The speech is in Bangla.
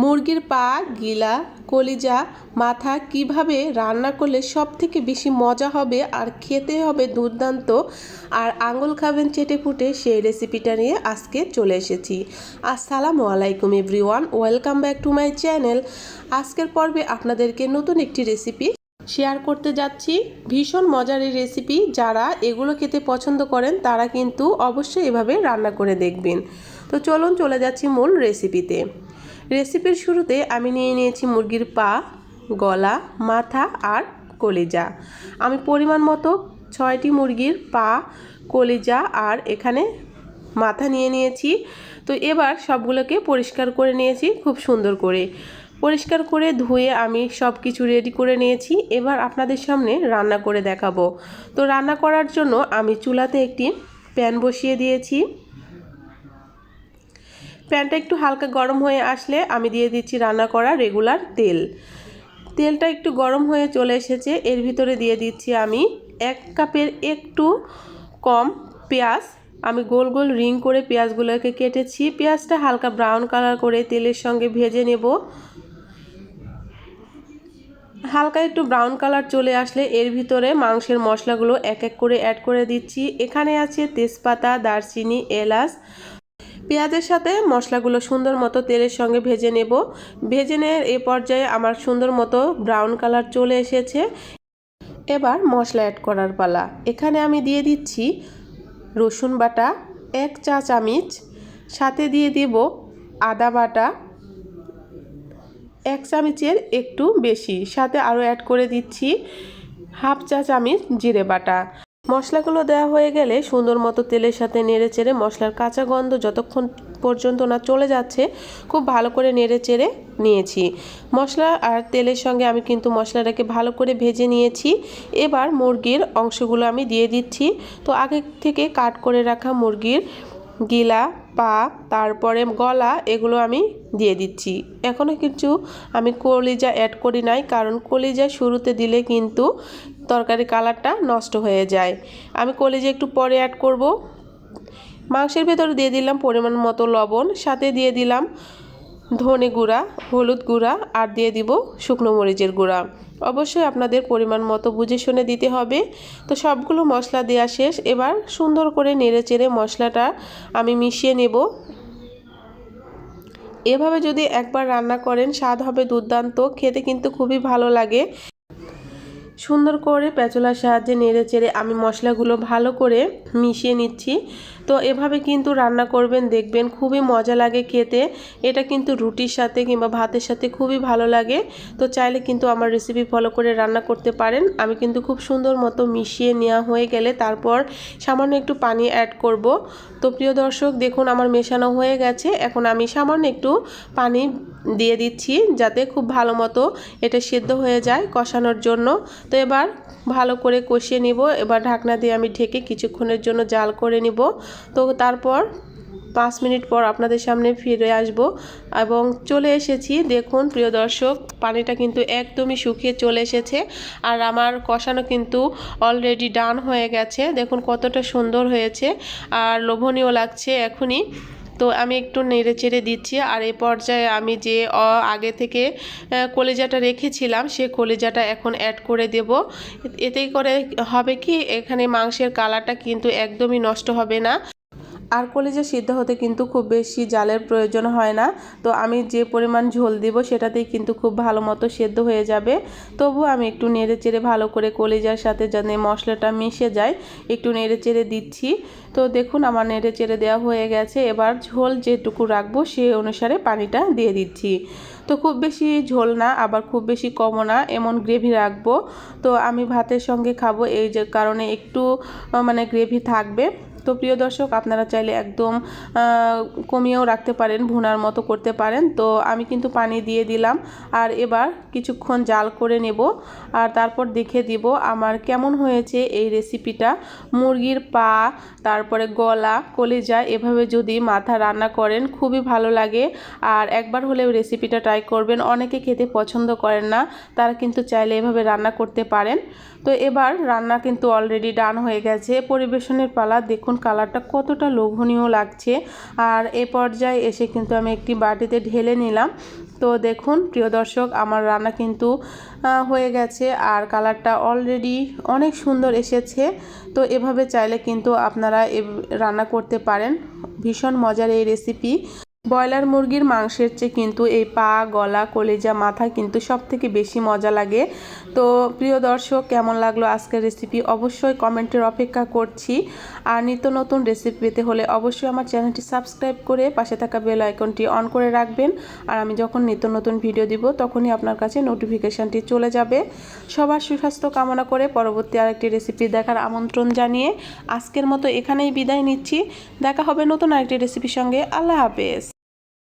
মুরগির পা, গিলা, কলিজা, মাথা কীভাবে রান্না করলে সব থেকে বেশি মজা হবে আর খেতে হবে দুর্দান্ত? আর আঙুল খাবেন চেটে ফুটে সেই রেসিপিটা নিয়ে আজকে চলে এসেছি। আসসালামু আলাইকুম everyone welcome back to my channel আজকের পর্বে আপনাদেরকে নতুন একটি রেসিপি শেয়ার করতে যাচ্ছি। ভীষণ মজার এই রেসিপি যারা এগুলো খেতে পছন্দ করেন তারা কিন্তু অবশ্যই এভাবে রান্না করে দেখবেন। তো চলুন চলে যাচ্ছি মূল রেসিপিতে রেসিপির শুরুতে আমি নিয়ে নিয়েছি মুরগির পা, গলা, মাথা আর কলিজা। আমি পরিমাণ মতো ছয়টি মুরগির পা, কলিজা আর এখানে মাথা নিয়ে নিয়েছি। তো এবার সবগুলোকে পরিষ্কার করে নিয়েছি, খুব সুন্দর করে। পরিষ্কার করে ধুয়ে আমি সব কিছু রেডি করে নিয়েছি। এবার আপনাদের সামনে রান্না করে দেখাবো। তো রান্না করার জন্য আমি চুলাতে একটি প্যান বসিয়ে দিয়েছি। প্যানটা একটু হালকা গরম হয়ে আসলে আমি দিয়ে দিচ্ছি রান্না করা রেগুলার তেল। তেলটা একটু গরম হয়ে চলে এসেছে। এর ভিতরে দিয়ে দিচ্ছি আমি এক কাপের একটু কম পেঁয়াজ। আমি গোল গোল রিং করে পেঁয়াজগুলোকে কেটেছি। পেঁয়াজটা হালকা ব্রাউন কালার করে তেলের সঙ্গে ভেজে নেব। হালকা একটু ব্রাউন কালার চলে আসলে এর ভিতরে মাংসের মশলাগুলো এক এক করে অ্যাড করে দিচ্ছি। এখানে আছে তেজপাতা, দারচিনি, এলাচ। পেঁয়াজের সাথে মশলাগুলো সুন্দর মতো তেলের সঙ্গে ভেজে নেব। ভেজে নেওয়ার এ পর্যায়ে আমার সুন্দর মতো ব্রাউন কালার চলে এসেছে। এবার মশলা অ্যাড করার পালা। এখানে আমি দিয়ে দিচ্ছি রসুন বাটা, এক চা চামিচ। সাথে দিয়ে দিব আদা বাটা। এক চামচের একটু বেশি। সাথে আরও অ্যাড করে দিচ্ছি হাফ চা চামচ জিরে বাটা। মশলাগুলো দেওয়া হয়ে গেলে সুন্দর মতো তেলের সাথে নেড়ে চেড়ে মশলার কাঁচা গন্ধ যতক্ষণ পর্যন্ত না চলে যাচ্ছে, খুব ভালো করে নেড়ে চেড়ে নিয়েছি। মশলা আর তেলের সঙ্গে আমি কিন্তু মশলাটাকে ভালো করে ভেজে নিয়েছি। এবার মুরগির অংশগুলো আমি দিয়ে দিচ্ছি। তো আগে থেকে কাট করে রাখা মুরগির গিলা, পা, তারপরে গলা, এগুলো আমি দিয়ে দিচ্ছি। এখনও কিছু আমি কলিজা অ্যাড করি নাই, কারণ কলিজা শুরুতে দিলে কিন্তু তরকারি কালারটা নষ্ট হয়ে যায়। আমি কলিজা একটু পরে অ্যাড করব। মাংসের ভেতরে দিয়ে দিলাম পরিমাণ মতো লবণ, সাথে দিয়ে দিলাম ধনে গুঁড়া, হলুদ গুঁড়া, আর দিয়ে দিব শুকনো মরিচের গুঁড়া। অবশ্যই আপনাদের পরিমাণ মতো বুঝে শুনে দিতে হবে। তো সবগুলো মশলা দেওয়া শেষ। এবার সুন্দর করে নেড়ে চেড়ে মশলাটা আমি মিশিয়ে নেব। এভাবে যদি একবার রান্না করেন, স্বাদ হবে দুর্দান্ত। খেতে কিন্তু খুবই ভালো লাগে। সুন্দর করে পেঁচলার সাহায্যে নেড়ে চেড়ে আমি মশলাগুলো ভালো করে মিশিয়ে নিচ্ছি। তো এভাবে কিন্তু রান্না করবেন, দেখবেন খুবই মজা লাগে খেতে। এটা কিন্তু রুটির সাথে কিংবা ভাতের সাথে খুবই ভালো লাগে। তো চাইলে কিন্তু আমার রেসিপি ফলো করে রান্না করতে পারেন। আমি কিন্তু খুব সুন্দর মতো মিশিয়ে নেওয়া হয়ে গেলে তারপর সামান্য একটু পানি অ্যাড করব। তো প্রিয় দর্শক, দেখুন আমার মেশানো হয়ে গেছে। এখন আমি সামান্য একটু পানি দিয়ে দিচ্ছি যাতে খুব ভালো মতো এটা সেদ্ধ হয়ে যায় কষানোর জন্য। তো এবার ভালো করে কষিয়ে নিব। এবার ঢাকনা দিয়ে আমি ঢেকে কিছুক্ষণের জন্য জাল করে নিব। তো তারপর পাঁচ মিনিট পর আপনাদের সামনে ফিরে আসব এবং চলে এসেছি। দেখুন, প্রিয় দর্শক, পানিটা কিন্তু একদমই শুকিয়ে চলে এসেছে আর আমার কষানো কিন্তু অলরেডি ডান হয়ে গেছে। দেখুন কতটা সুন্দর হয়েছে আর লোভনীয় লাগছে এখনই। তো আমি একটু নেড়ে চেড়ে দিচ্ছি। আর এই পর্যায়ে আমি যে আগে থেকে কলেজাটা রেখেছিলাম, সে কলেজাটা এখন অ্যাড করে দেব। এতে করে হবে কি, এখানে মাংসের কালারটা কিন্তু একদমই নষ্ট হবে না। আর কলেজা সিদ্ধ হতে কিন্তু খুব বেশি জালের প্রয়োজন হয় না। তো আমি যে পরিমাণ ঝোল দিব সেটাতেই কিন্তু খুব ভালো মতো সেদ্ধ হয়ে যাবে। তবু আমি একটু নেড়ে চেড়ে ভালো করে কলেজার সাথে যাতে মশলাটা মিশে যায়, একটু নেড়ে চেড়ে দিচ্ছি। তো দেখুন আমার নেড়ে চেড়ে দেওয়া হয়ে গেছে। এবার ঝোল যেটুকু রাখব সে অনুসারে পানিটা দিয়ে দিচ্ছি। তো খুব বেশি ঝোল না, আবার খুব বেশি কমও না, এমন গ্রেভি রাখব। তো আমি ভাতের সঙ্গে খাব, এই যে কারণে একটু মানে গ্রেভি থাকবে। তো প্রিয় দর্শক, আপনারা চাইলে একদম কমিয়েও রাখতে পারেন, ভুনার মতো করতে পারেন। তো আমি কিন্তু পানি দিয়ে দিলাম। আর এবার কিছুক্ষণ জাল করে নেব। আর তারপর দেখে দিব আমার কেমন হয়েছে এই রেসিপিটা। মুরগির পা, তারপরে গলা, কলেজা, এভাবে যদি মাথা রান্না করেন, খুবই ভালো লাগে। আর একবার হলেও রেসিপিটা ট্রাই করবেন। অনেকে খেতে পছন্দ করেন না, তারা কিন্তু চাইলে এভাবে রান্না করতে পারেন। তো এবার রান্না কিন্তু অলরেডি ডান হয়ে গেছে। পরিবেশনের পালা, দেখুন কালারটা কতটা লোভনীয় লাগছে। আর এ পর্যায়ে এসে কিন্তু আমি একটি বাটিতে ঢেলে নিলাম। তো দেখুন, প্রিয় দর্শক, আমার রান্না কিন্তু হয়ে গেছে। আর কালারটা অলরেডি অনেক সুন্দর এসেছে। তো এভাবে চাইলে কিন্তু আপনারা রান্না করতে পারেন। ভীষণ মজার এই রেসিপি ব্রয়লার মুরগির মাংসের চেয়ে কিন্তু এই পা, গলা, কলেজা, মাথা কিন্তু সব থেকে বেশি মজা লাগে। তো প্রিয় দর্শক, কেমন লাগল আজকের রেসিপি অবশ্যই কমেন্টের অপেক্ষা করছি। আর নিত্য নতুন রেসিপি পেতে হলে অবশ্যই আমার চ্যানেলটি সাবস্ক্রাইব করে পাশে থাকা বেল আইকনটি অন করে রাখবেন। আর আমি যখন নিত্য নতুন ভিডিও দিব, তখনই আপনার কাছে নোটিফিকেশানটি চলে যাবে। সবার সুস্বাস্থ্য কামনা করে পরবর্তী আরেকটি রেসিপি দেখার আমন্ত্রণ জানিয়ে আজকের মতো এখানেই বিদায় নিচ্ছি। দেখা হবে নতুন আরেকটি রেসিপির সঙ্গে। আল্লাহ হাফেজ।